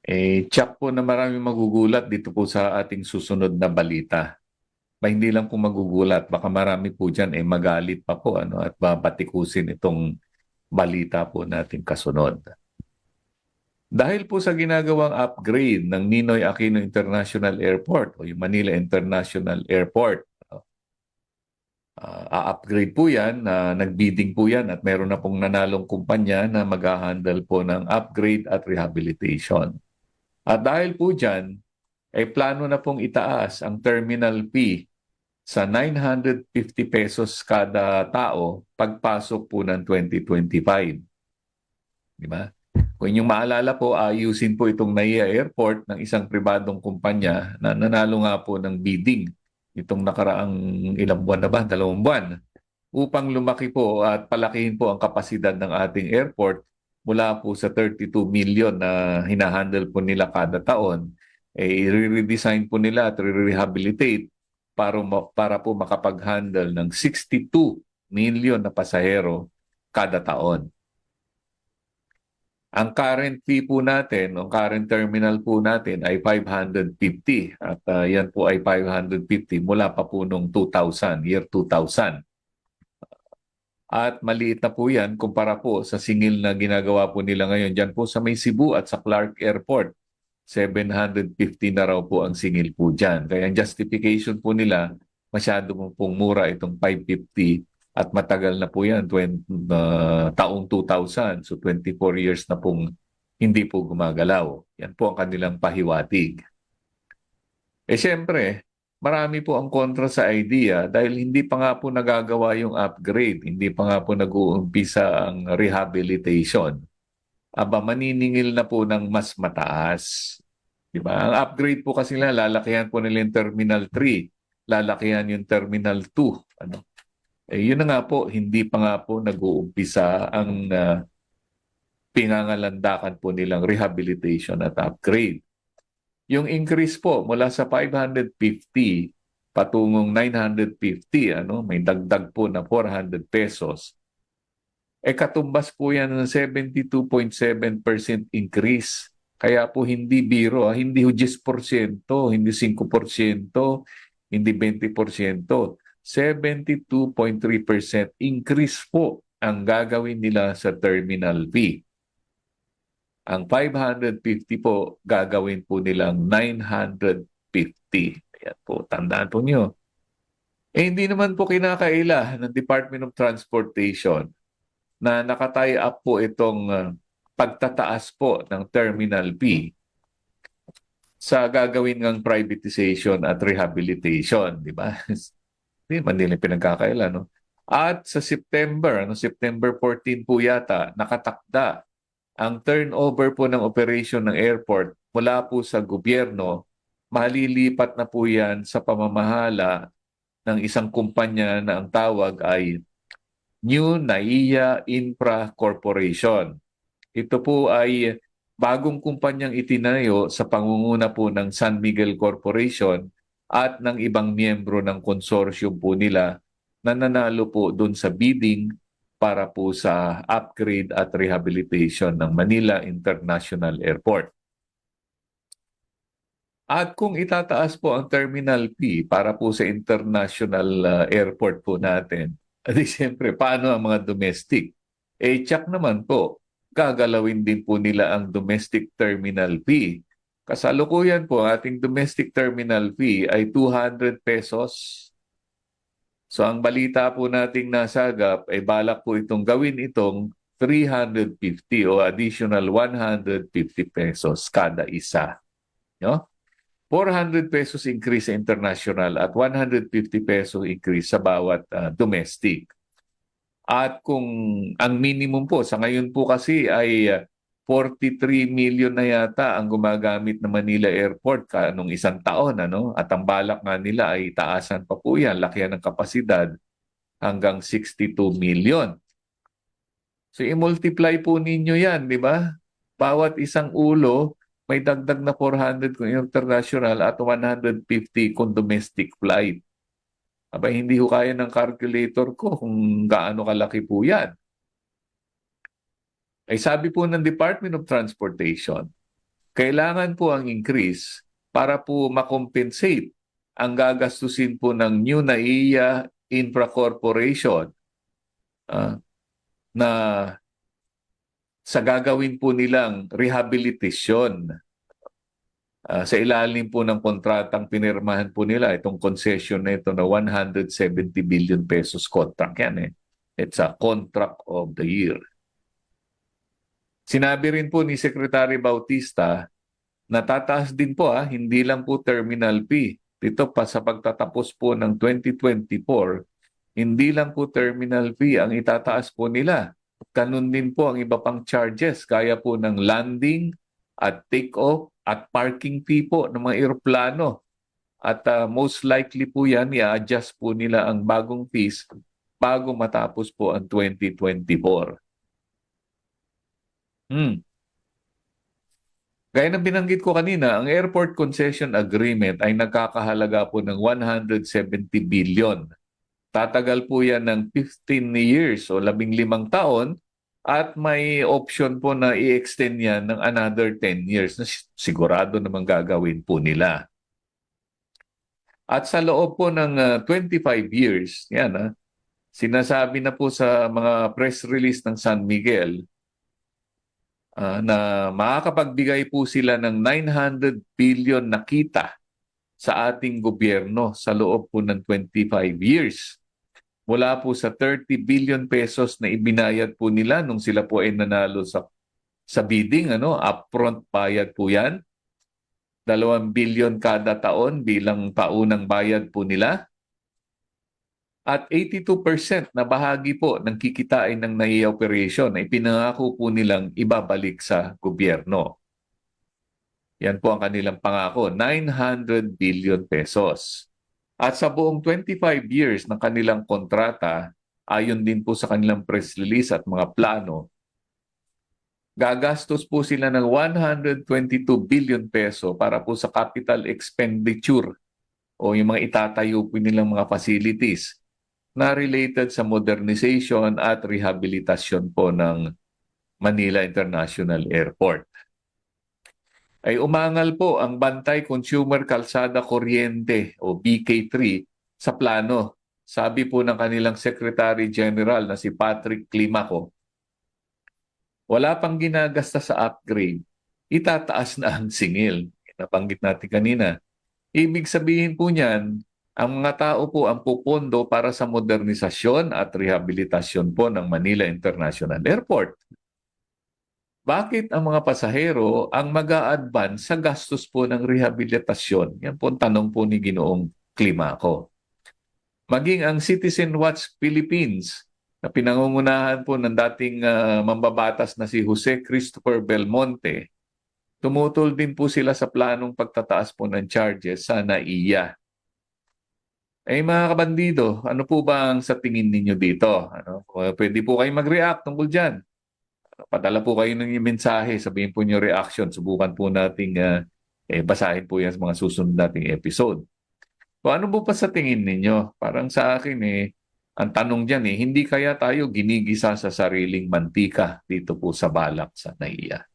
Eh, tiyak po na maraming magugulat dito po sa ating susunod na balita. Ba, hindi lang po magugulat, baka marami po dyan eh magalit pa po ano, at babatikusin itong balita po natin kasunod. Dahil po sa ginagawang upgrade ng Ninoy Aquino International Airport o yung Manila International Airport, uh, a-upgrade po yan, na nagbidding po yan at meron na pong nanalong kumpanya na mag-handle po ng upgrade at rehabilitation. At dahil po dyan, ay plano na pong itaas ang terminal fee sa 950 pesos kada tao pagpasok po ng 2025. Di ba? Kung inyong maalala po, ayusin po itong NAIA Airport ng isang pribadong kumpanya na nanalo nga po ng bidding itong nakaraang ilang buwan na ba? Dalawang buwan. Upang lumaki po at palakihin po ang kapasidad ng ating airport mula po sa 32 million na hinahandle po nila kada taon, eh, i-redesign po nila at re-rehabilitate para, para po makapag-handle ng 62 million na pasahero kada taon. Ang current fee po natin, ang current terminal po natin ay 550 at uh, yan po ay 550 mula pa po nung 2000, year 2000. At maliit na po yan kumpara po sa singil na ginagawa po nila ngayon dyan po sa may Cebu at sa Clark Airport. 750 na raw po ang singil po dyan. Kaya ang justification po nila, masyado pong mura itong 550 at matagal na po yan, 20, uh, taong 2000. So 24 years na pong hindi po gumagalaw. Yan po ang kanilang pahiwatig. Eh siyempre, marami po ang kontra sa idea dahil hindi pa nga po nagagawa yung upgrade, hindi pa nga po nag-uumpisa ang rehabilitation. Aba, maniningil na po ng mas mataas. Di ba? Ang upgrade po kasi nila, lalakihan po nila yung Terminal 3, lalakihan yung Terminal 2. Ano? Eh, yun na nga po, hindi pa nga po nag-uumpisa ang uh, pinangalandakan po nilang rehabilitation at upgrade. Yung increase po mula sa 550 patungong 950, ano, may dagdag po na 400 pesos. Eh katumbas po yan ng 72.7% increase. Kaya po hindi biro, ah, hindi 10%, hindi 5%, hindi 20%. 72.3% increase po ang gagawin nila sa terminal fee. Ang 550 po, gagawin po nilang 950. Ayan po, tandaan po nyo. Eh, hindi naman po kinakaila ng Department of Transportation na nakatay up po itong uh, pagtataas po ng terminal fee sa gagawin ng privatization at rehabilitation, di ba? Hindi man nila pinagkakaila, no? At sa September, ano, September 14 po yata, nakatakda ang turnover po ng operation ng airport mula po sa gobyerno, malilipat na po yan sa pamamahala ng isang kumpanya na ang tawag ay New NAIA Infra Corporation. Ito po ay bagong kumpanyang itinayo sa pangunguna po ng San Miguel Corporation at ng ibang miyembro ng konsorsyum po nila na nanalo po doon sa bidding para po sa upgrade at rehabilitation ng Manila International Airport. At kung itataas po ang terminal fee para po sa international uh, airport po natin, adi siyempre, paano ang mga domestic? Eh, check naman po, gagalawin din po nila ang domestic terminal fee Kasalukuyan po, ating domestic terminal fee ay 200 pesos. So ang balita po nating nasagap ay balak po itong gawin itong 350 o additional 150 pesos kada isa. No? 400 pesos increase sa international at 150 pesos increase sa bawat uh, domestic. At kung ang minimum po sa ngayon po kasi ay uh, 43 million na yata ang gumagamit ng Manila Airport kanong isang taon. Ano? At ang balak nga nila ay taasan pa po yan, lakihan ng kapasidad hanggang 62 million. So i-multiply po ninyo yan, di ba? Bawat isang ulo, may dagdag na 400 kung international at 150 kung domestic flight. Aba, hindi ho kaya ng calculator ko kung gaano kalaki po yan. Ay sabi po ng Department of Transportation, kailangan po ang increase para po makompensate ang gagastusin po ng New NAIA Infra Corporation ah, na sa gagawin po nilang rehabilitation ah, sa ilalim po ng kontratang pinirmahan po nila itong concession na ito na 170 billion pesos contract yan eh. It's a contract of the year. Sinabi rin po ni Secretary Bautista na tataas din po ah, hindi lang po terminal fee. Dito pa sa pagtatapos po ng 2024, hindi lang po terminal fee ang itataas po nila. Ganun din po ang iba pang charges gaya po ng landing at take-off at parking fee po ng mga eroplano. At ah, most likely po yan, i-adjust po nila ang bagong fees bago matapos po ang 2024. Hmm. Gaya ng binanggit ko kanina, ang Airport Concession Agreement ay nagkakahalaga po ng 170 billion. Tatagal po yan ng 15 years o 15 taon at may option po na i-extend yan ng another 10 years na sigurado namang gagawin po nila. At sa loob po ng ah, 25 years, yan ah, sinasabi na po sa mga press release ng San Miguel ah, na makakapagbigay po sila ng 900 billion na kita sa ating gobyerno sa loob po ng 25 years. Mula po sa 30 billion pesos na ibinayad po nila nung sila po ay nanalo sa sa bidding, ano, upfront bayad po yan. Dalawang billion kada taon bilang paunang bayad po nila. At 82% na bahagi po ng kikitain ng NAIA operation ay pinangako po nilang ibabalik sa gobyerno. Yan po ang kanilang pangako, 900 billion pesos. At sa buong 25 years ng kanilang kontrata, ayon din po sa kanilang press release at mga plano, gagastos po sila ng 122 billion peso para po sa capital expenditure o yung mga itatayo po nilang mga facilities na related sa modernization at rehabilitasyon po ng Manila International Airport. Ay umangal po ang Bantay Consumer Kalsada Kuryente o BK3 sa plano. Sabi po ng kanilang Secretary General na si Patrick Climaco, wala pang ginagasta sa upgrade, itataas na ang singil. Napanggit natin kanina. Ibig sabihin po niyan, ang mga tao po ang pupondo para sa modernisasyon at rehabilitasyon po ng Manila International Airport. Bakit ang mga pasahero ang mag advance sa gastos po ng rehabilitasyon? Yan po ang tanong po ni Ginoong Climaco. Maging ang Citizen Watch Philippines na pinangungunahan po ng dating ah, mambabatas na si Jose Christopher Belmonte, tumutol din po sila sa planong pagtataas po ng charges sa NAIA. Eh mga kabandido, ano po ba ang sa tingin ninyo dito? Ano, pwede po kayo mag-react tungkol dyan. Padala po kayo ng mensahe, sabihin po niyo reaction. Subukan po nating ah, eh, basahin po yan sa mga susunod nating episode. O ano po pa sa tingin ninyo? Parang sa akin eh, ang tanong dyan eh, hindi kaya tayo ginigisa sa sariling mantika dito po sa balak sa NAIA?